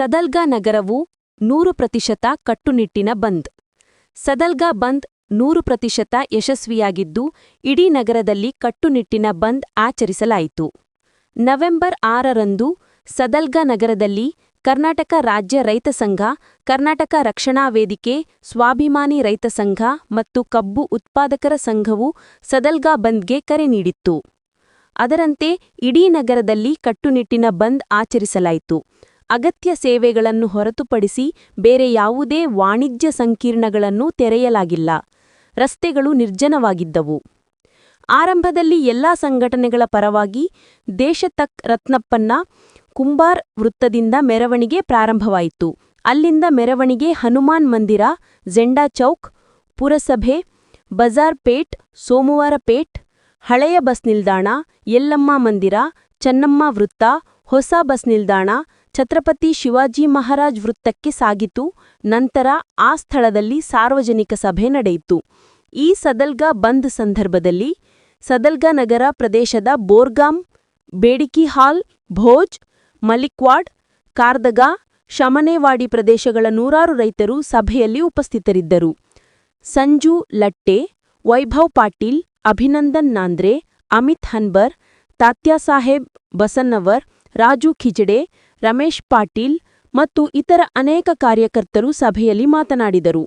ಸದಲ್ಗಾ ನಗರವು ನೂರು ಪ್ರತಿಶತ ಕಟ್ಟುನಿಟ್ಟಿನ ಬಂದ್. ಸದಲ್ಗಾ ಬಂದ್ ನೂರು ಪ್ರತಿಶತ ಯಶಸ್ವಿಯಾಗಿದ್ದು, ಇಡೀ ನಗರದಲ್ಲಿ ಕಟ್ಟುನಿಟ್ಟಿನ ಬಂದ್ ಆಚರಿಸಲಾಯಿತು. ನವೆಂಬರ್ ಆರರಂದು ಸದಲ್ಗಾ ನಗರದಲ್ಲಿ ಕರ್ನಾಟಕ ರಾಜ್ಯ ರೈತ ಸಂಘ, ಕರ್ನಾಟಕ ರಕ್ಷಣಾ ವೇದಿಕೆ, ಸ್ವಾಭಿಮಾನಿ ರೈತ ಸಂಘ ಮತ್ತು ಕಬ್ಬು ಉತ್ಪಾದಕರ ಸಂಘವು ಸದಲ್ಗಾ ಬಂದ್ಗೆ ಕರೆ ನೀಡಿತ್ತು. ಅದರಂತೆ ಇಡೀ ನಗರದಲ್ಲಿ ಕಟ್ಟುನಿಟ್ಟಿನ ಬಂದ್ ಆಚರಿಸಲಾಯಿತು. ಅಗತ್ಯ ಸೇವೆಗಳನ್ನು ಹೊರತುಪಡಿಸಿ ಬೇರೆ ಯಾವುದೇ ವಾಣಿಜ್ಯ ಸಂಕೀರ್ಣಗಳನ್ನು ತೆರೆಯಲಾಗಿಲ್ಲ. ರಸ್ತೆಗಳು ನಿರ್ಜನವಾಗಿದ್ದವು. ಆರಂಭದಲ್ಲಿ ಎಲ್ಲಾ ಸಂಘಟನೆಗಳ ಪರವಾಗಿ ದೇಶತಕ್ ರತ್ನಪ್ಪನ್ನ ಕುಂಬಾರ್ ವೃತ್ತದಿಂದ ಮೆರವಣಿಗೆ ಪ್ರಾರಂಭವಾಯಿತು. ಅಲ್ಲಿಂದ ಮೆರವಣಿಗೆ ಹನುಮಾನ್ ಮಂದಿರ, ಜೆಂಡಾ ಚೌಕ್, ಪುರಸಭೆ, ಬಜಾರ್ ಪೇಟ್, ಸೋಮವಾರ ಪೇಟ್, ಹಳೆಯ ಬಸ್ ನಿಲ್ದಾಣ, ಯಲ್ಲಮ್ಮ ಮಂದಿರ, ಚನ್ನಮ್ಮ ವೃತ್ತ, ಹೊಸ ಬಸ್ ನಿಲ್ದಾಣ ಛತ್ರಪತಿ ಶಿವಾಜಿ ಮಹಾರಾಜ್ ವೃತ್ತಕ್ಕೆ ಸಾಗಿತು. ನಂತರ ಆ ಸ್ಥಳದಲ್ಲಿ ಸಾರ್ವಜನಿಕ ಸಭೆ ನಡೆಯಿತು. ಈ ಸದಲ್ಗಾ ಬಂದ್ ಸಂದರ್ಭದಲ್ಲಿ ಸದಲ್ಗಾ ನಗರ ಪ್ರದೇಶದ ಬೋರ್ಗಾಂ ಬೇಡಿಕಿ ಹಾಲ್, ಭೋಜ್, ಮಲಿಕ್ವಾಡ್, ಕಾರ್ದಗಾ, ಶಮನೇವಾಡಿ ಪ್ರದೇಶಗಳ ನೂರಾರು ರೈತರು ಸಭೆಯಲ್ಲಿ ಉಪಸ್ಥಿತರಿದ್ದರು. ಸಂಜು ಲಟ್ಟೆ, ವೈಭವ್ ಪಾಟೀಲ್, ಅಭಿನಂದನ್ ನಾಂದ್ರೆ, ಅಮಿತ್ ಹನ್ಬರ್ ತಾತ್ಯಾಸಾಹೇಬ್ ಬಸನ್ನವರ್, ರಾಜು ಖಿಜಡೆ ರಮೇಶ್ ಪಾಟೀಲ್ ಮತ್ತು ಇತರ ಅನೇಕ ಕಾರ್ಯಕರ್ತರು ಸಭೆಯಲ್ಲಿ ಮಾತನಾಡಿದರು.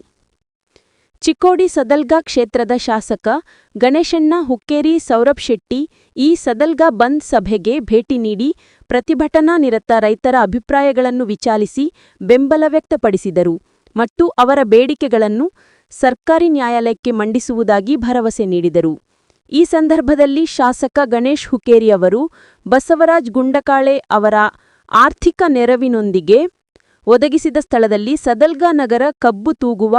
ಚಿಕ್ಕೋಡಿ ಸದಲ್ಗಾ ಕ್ಷೇತ್ರದ ಶಾಸಕ ಗಣೇಶಣ್ಣ ಹುಕ್ಕೇರಿ ಸೌರಭ್ ಶೆಟ್ಟಿ ಈ ಸದಲ್ಗಾ ಬಂದ್ ಸಭೆಗೆ ಭೇಟಿ ನೀಡಿ ಪ್ರತಿಭಟನಾ ನಿರತ ರೈತರ ಅಭಿಪ್ರಾಯಗಳನ್ನು ವಿಚಾರಿಸಿ ಬೆಂಬಲ ವ್ಯಕ್ತಪಡಿಸಿದರು ಮತ್ತು ಅವರ ಬೇಡಿಕೆಗಳನ್ನು ಸರ್ಕಾರಿ ನ್ಯಾಯಾಲಯಕ್ಕೆ ಮಂಡಿಸುವುದಾಗಿ ಭರವಸೆ ನೀಡಿದರು. ಈ ಸಂದರ್ಭದಲ್ಲಿ ಶಾಸಕ ಗಣೇಶ್ ಹುಕ್ಕೇರಿ ಅವರು ಬಸವರಾಜ್ ಗುಂಡಕಾಳೆ ಅವರ ಆರ್ಥಿಕ ನೆರವಿನೊಂದಿಗೆ ಒದಗಿಸಿದ ಸ್ಥಳದಲ್ಲಿ ಸದಲ್ಗಾ ನಗರ ಕಬ್ಬು ತೂಗುವ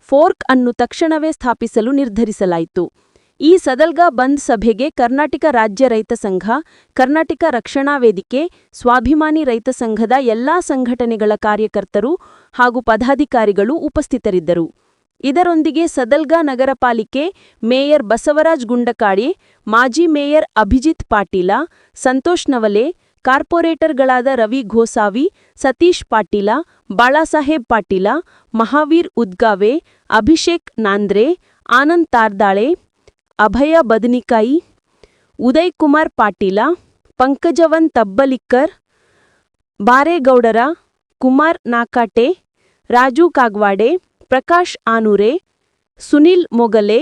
ಫೋರ್ಕ್ ಅನ್ನು ತಕ್ಷಣವೇ ಸ್ಥಾಪಿಸಲು ನಿರ್ಧರಿಸಲಾಯಿತು. ಈ ಸದಲ್ಗಾ ಬಂದ್ ಸಭೆಗೆ ಕರ್ನಾಟಕ ರಾಜ್ಯ ರೈತ ಸಂಘ, ಕರ್ನಾಟಕ ರಕ್ಷಣಾ ವೇದಿಕೆ, ಸ್ವಾಭಿಮಾನಿ ರೈತ ಸಂಘದ ಎಲ್ಲಾ ಸಂಘಟನೆಗಳ ಕಾರ್ಯಕರ್ತರು ಹಾಗೂ ಪದಾಧಿಕಾರಿಗಳು ಉಪಸ್ಥಿತರಿದ್ದರು. ಇದರೊಂದಿಗೆ ಸದಲ್ಗಾ ನಗರ ಮೇಯರ್ ಬಸವರಾಜ್ ಗುಂಡಕಾಡಿ, ಮಾಜಿ ಮೇಯರ್ ಅಭಿಜಿತ್ ಪಾಟೀಲ, ಸಂತೋಷ್ ನವಲೆ ಕಾರ್ಪೊರೇಟರ್ಗಳಾದ ರವಿ ಘೋಸಾವಿ, ಸತೀಶ್ ಪಾಟೀಲ, ಬಾಳಾಸಾಹೇಬ್ ಪಾಟೀಲ, ಮಹಾವೀರ್ ಉದ್ಗಾವೆ, ಅಭಿಷೇಕ್ ನಾಂದ್ರೆ, ಆನಂದ್ ತಾರ್ದಾಳೆ, ಅಭಯ ಬದನಿಕಾಯಿ ಉದಯ್ ಕುಮಾರ್ ಪಾಟೀಲ, ಪಂಕಜವನ್ ತಬ್ಬಲಿಕ್ಕರ್, ಬಾರೇಗೌಡರ, ಕುಮಾರ್ ನಾಕಾಟೆ, ರಾಜು ಕಾಗ್ವಾಡೆ, ಪ್ರಕಾಶ್ ಆನೂರೆ, ಸುನಿಲ್ ಮೊಗಲೆ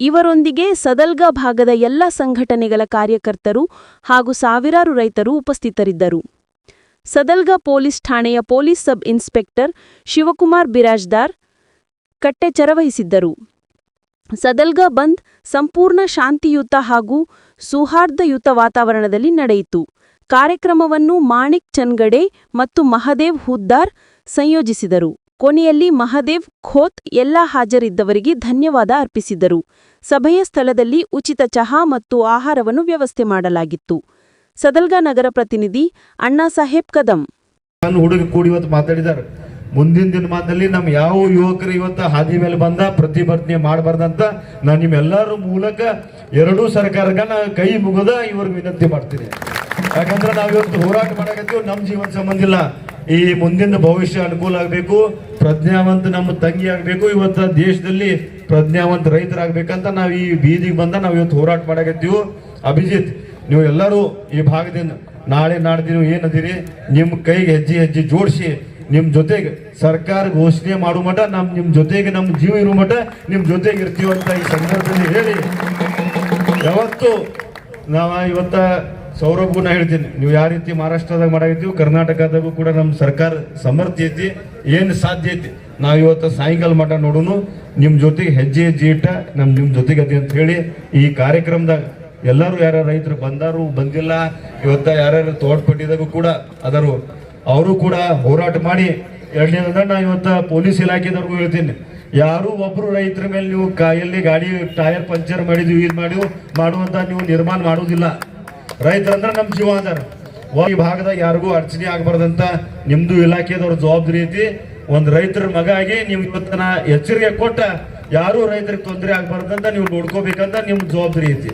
ಇವರೊಂದಿಗೆ ಸದಲ್ಗಾ ಭಾಗದ ಎಲ್ಲ ಸಂಘಟನೆಗಳ ಕಾರ್ಯಕರ್ತರು ಹಾಗೂ ಸಾವಿರಾರು ರೈತರು ಉಪಸ್ಥಿತರಿದ್ದರು. ಸದಲ್ಗಾ ಪೊಲೀಸ್ ಠಾಣೆಯ police sub inspector Shivakumar Birajdar ಕಟ್ಟೆಚ್ಚರ ವಹಿಸಿದ್ದರು ಸದಲ್ಗಾ ಬಂದ್ ಸಂಪೂರ್ಣ ಶಾಂತಿಯುತ ಹಾಗೂ ಸೌಹಾರ್ದಯುತ ವಾತಾವರಣದಲ್ಲಿ ನಡೆಯಿತು. ಕಾರ್ಯಕ್ರಮವನ್ನು ಮಾಣಿಕ್ ಚನ್ಗಡೆ ಮತ್ತು ಮಹದೇವ್ ಹುದ್ದಾರ್ ಸಂಯೋಜಿಸಿದರು. ಕೊನೆಯಲ್ಲಿ ಮಹಾದೇವ್ ಖೋತ್ ಎಲ್ಲ ಹಾಜರಿದ್ದವರಿಗೆ ಧನ್ಯವಾದ ಅರ್ಪಿಸಿದರು. ಸಭೆಯ ಸ್ಥಳದಲ್ಲಿ ಉಚಿತ ಚಹಾ ಮತ್ತು ಆಹಾರವನ್ನು ವ್ಯವಸ್ಥೆ ಮಾಡಲಾಗಿತ್ತು. ಸದಲ್ಗಾ ನಗರ ಪ್ರತಿನಿಧಿ ಅಣ್ಣಾ ಸಾಹೇಬ್ ಕದಂ. ಹುಡುಗ ಕೂಡಿ ಇವತ್ತು ಮಾತಾಡಿದ್ದಾರೆ. ಮುಂದಿನ ದಿನಮಾನದಲ್ಲಿ ನಮ್ಮ ಯಾವ ಯುವಕರು ಇವತ್ತು ಹಾದಿ ಮೇಲೆ ಬಂದ ಪ್ರತಿಭಟನೆ ಮಾಡಬಾರ್ದಂತ ನಾನು ನಿಮ್ಮೆಲ್ಲರ ಮೂಲಕ ಎರಡೂ ಸರ್ಕಾರಕ್ಕ ಕೈ ಮುಗದ ಇವ್ರಿಗೆ ವಿನಂತಿ ಮಾಡ್ತೀನಿ. ಯಾಕಂದ್ರೆ ನಾವು ಇವತ್ತು ಹೋರಾಟ ಮಾಡಕತ್ತೀವಿ ನಮ್ಮ ಜೀವನ ಸಂಬಂಧ ಇಲ್ಲ. ಈ ಮುಂದಿನ ಭವಿಷ್ಯ ಅನುಕೂಲ ಆಗಬೇಕು. ಪ್ರಜ್ಞಾವಂತ ನಮ್ಮ ತಂಗಿ ಆಗಬೇಕು. ಇವತ್ತು ದೇಶದಲ್ಲಿ ಪ್ರಜ್ಞಾವಂತ ರೈತರಾಗಬೇಕಂತ ನಾವು ಈ ಬೀದಿಗೆ ಬಂದ ನಾವು ಇವತ್ತು ಹೋರಾಟ ಮಾಡಾಕತ್ತೀವಿ. ಅಭಿಜಿತ್, ನೀವು ಎಲ್ಲರೂ ಈ ಭಾಗದಿಂದ ನಾಳೆ ನಾಡ್ದು ನೀವು ಏನದಿರಿ ನಿಮ್ಮ ಕೈಗೆ ಹೆಜ್ಜೆ ಹೆಜ್ಜೆ ಜೋಡಿಸಿ ನಿಮ್ಮ ಜೊತೆಗೆ ಸರ್ಕಾರ ಘೋಷಣೆ ಮಾಡೋ ಮಠ ನಮ್ಮ ನಿಮ್ಮ ಜೊತೆಗೆ ನಮ್ಮ ಜೀವ ಇರುವ ಮಟ ನಿಮ್ಮ ಜೊತೆಗೆ ಇರ್ತೀವಿ ಅಂತ ಈ ಸಂದರ್ಭದಲ್ಲಿ ಹೇಳಿ. ಯಾವತ್ತು ನಾವು ಇವತ್ತ ಸೌರಭ್ಗೂ ನಾ ಹೇಳ್ತೀನಿ, ನೀವು ಯಾವ ರೀತಿ ಮಹಾರಾಷ್ಟ್ರದಾಗ ಮಾಡಾಕತ್ತೀವಿ, ಕರ್ನಾಟಕದಾಗೂ ಕೂಡ ನಮ್ಮ ಸರ್ಕಾರ ಸಮರ್ಥ ಐತಿ, ಏನು ಸಾಧ್ಯ ಐತಿ? ನಾವು ಇವತ್ತು ಸಾಯಂಕಾಲ ಮಠ ನೋಡೋನು ನಿಮ್ಮ ಜೊತೆಗೆ ಹೆಜ್ಜೆ ಹೆಜ್ಜೆ ಇಟ್ಟ ನಮ್ಮ ನಿಮ್ಮ ಜೊತೆಗೆ ಅದೇ ಅಂತ ಹೇಳಿ ಈ ಕಾರ್ಯಕ್ರಮದಾಗ ಎಲ್ಲರೂ ಯಾರ ರೈತರು ಬಂದಾರು, ಬಂದಿಲ್ಲ, ಇವತ್ತ ಯಾರ್ಯಾರು ತೋಟಪಟ್ಟಿದಾಗೂ ಕೂಡ ಅದರು ಅವರು ಕೂಡ ಹೋರಾಟ ಮಾಡಿ ಎರಡನೇದಂದ್ರೆ ನಾ ಇವತ್ತ ಪೊಲೀಸ್ ಇಲಾಖೆದವ್ರಿಗೂ ಹೇಳ್ತೀನಿ. ಯಾರು ಒಬ್ರು ರೈತರ ಮೇಲೆ ನೀವು ಕಾಯಲ್ಲಿ ಗಾಡಿ ಟೈರ್ ಪಂಚರ್ ಮಾಡಿದ್ವಿ, ಇದು ಮಾಡಿ ಮಾಡುವಂತ ನೀವು ನಿರ್ಮಾಣ ಮಾಡುವುದಿಲ್ಲ. ರೈತರಂದ್ರೆ ನಮ್ಮ ಜೀವ ಅದಾರ ಈ ಭಾಗದಾಗ ಯಾರಿಗೂ ಅಡಚಣೆ ಆಗ್ಬಾರ್ದಂತ ನಿಮ್ದು ಇಲಾಖೆದವ್ರ ಜವಾಬ್ದಾರಿ ಐತಿ. ಒಂದ್ ರೈತರ ಮಗ ಆಗಿ ನೀವು ಇವತ್ತನ ಎಚ್ಚರಿಕೆ ಕೊಟ್ಟ ಯಾರು ರೈತರಿಗೆ ತೊಂದರೆ ಆಗಬಾರ್ದಂತ ನೀವು ನೋಡ್ಕೋಬೇಕಂತ ನಿಮ್ ಜವಾಬ್ದಾರಿ ಐತಿ.